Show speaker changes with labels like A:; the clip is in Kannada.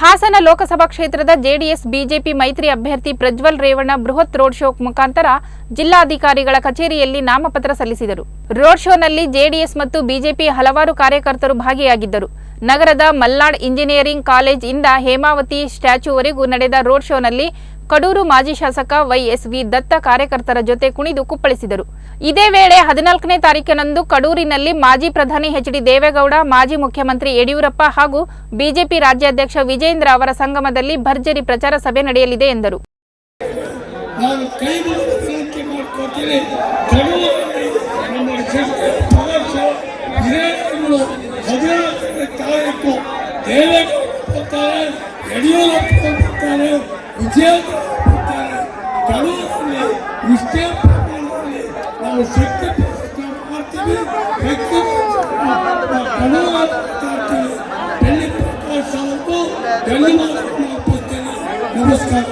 A: ಹಾಸನ ಲೋಕಸಭಾ ಕ್ಷೇತ್ರದ ಜೆಡಿಎಸ್, ಬಿಜೆಪಿ ಮೈತ್ರಿ ಅಭ್ಯರ್ಥಿ ಪ್ರಜ್ವಲ್ ರೇವಣ್ಣ ಬೃಹತ್ ರೋಡ್ ಶೋ ಮುಖಾಂತರ ಜಿಲ್ಲಾಧಿಕಾರಿಗಳ ಕಚೇರಿಯಲ್ಲಿ ನಾಮಪತ್ರ ಸಲ್ಲಿಸಿದರು. ರೋಡ್ ಶೋನಲ್ಲಿ ಜೆಡಿಎಸ್ ಮತ್ತು ಬಿಜೆಪಿ ಹಲವಾರು ಕಾರ್ಯಕರ್ತರು ಭಾಗಿಯಾಗಿದ್ದರು. ನಗರದ ಮಲ್ನಾಡ್ ಇಂಜಿನಿಯರಿಂಗ್ ಕಾಲೇಜ್ ಇಂದ ಹೇಮಾವತಿ ಸ್ಟ್ಯಾಚ್ಯೂವರೆಗೂ ನಡೆದ ರೋಡ್ ಶೋನಲ್ಲಿ ಕಡೂರು ಮಾಜಿ ಶಾಸಕ ವೈಎಸ್ವಿ ದತ್ತ ಕಾರ್ಯಕರ್ತರ ಜೊತೆ ಕುಣಿದು ಕುಪ್ಪಳಿಸಿದರು. ಇದೇ ವೇಳೆ ಹದಿನಾಲ್ಕನೇ ತಾರೀಕಿನಂದು ಕಡೂರಿನಲ್ಲಿ ಮಾಜಿ ಪ್ರಧಾನಿ ಎಚ್ ಡಿ ದೇವೇಗೌಡ, ಮಾಜಿ ಮುಖ್ಯಮಂತ್ರಿ ಯಡಿಯೂರಪ್ಪ ಹಾಗೂ ಬಿಜೆಪಿ ರಾಜ್ಯಾಧ್ಯಕ್ಷ ವಿಜೇಂದ್ರ ಅವರ ಸಂಗಮದಲ್ಲಿ ಭರ್ಜರಿ ಪ್ರಚಾರ ಸಭೆ ನಡೆಯಲಿದೆ ಎಂದರು.
B: ಯಡಿಯೂರಪ್ಪ ಬರ್ತಾರೆ ವಿಜಯೇಂದ್ರ ಬರ್ತಾರೆ ಕಡೂರಿನಲ್ಲಿ ಇಷ್ಟೇ ಪ್ರಮಾಣದಲ್ಲಿ ನಾವು ಶಕ್ತಿ ಪ್ರದರ್ಶನ ಮಾಡ್ತೀವಿ ಶಕ್ತಿ ಪ್ರದರ್ಶನ ಕಡೂರು ಮಾಡ್ತೀವಿ ಡೆಲ್ಲಿ ಪ್ರಕಾಶ್ ಅವರಿಗೂ ಧನ್ಯವಾದಗಳನ್ನು ಅರ್ಪಿಸ್ತೀನಿ ನಮಸ್ಕಾರ